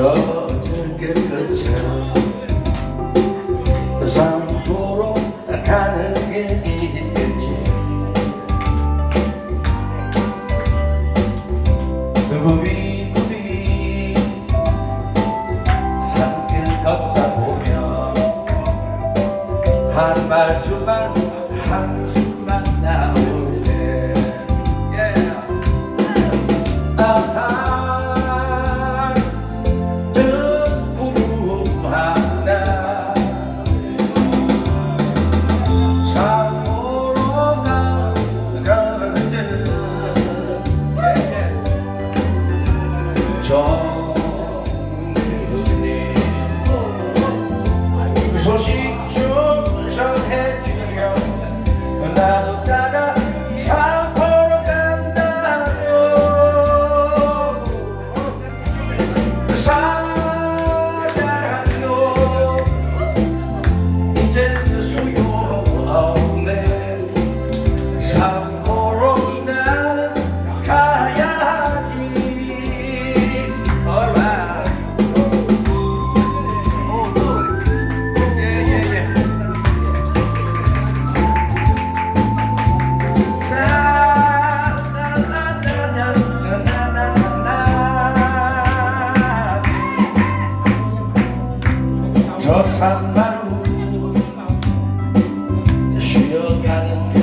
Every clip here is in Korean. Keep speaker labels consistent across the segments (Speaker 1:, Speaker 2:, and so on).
Speaker 1: 젖은 끝처럼 산토로 가는 길이 있겠지. 구비구비 산길 걷다 보면 한 발 두발 初心。 저 산마루. 쉬어가는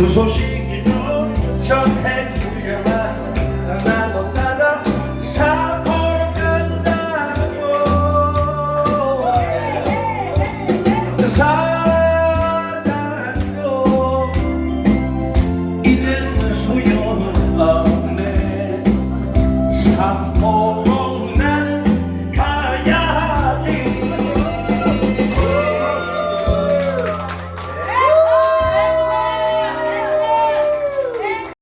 Speaker 1: 그 소식이 좀 전해주려나 나도 따라 사포로 간다고. 사랑도 이제는 소용없네.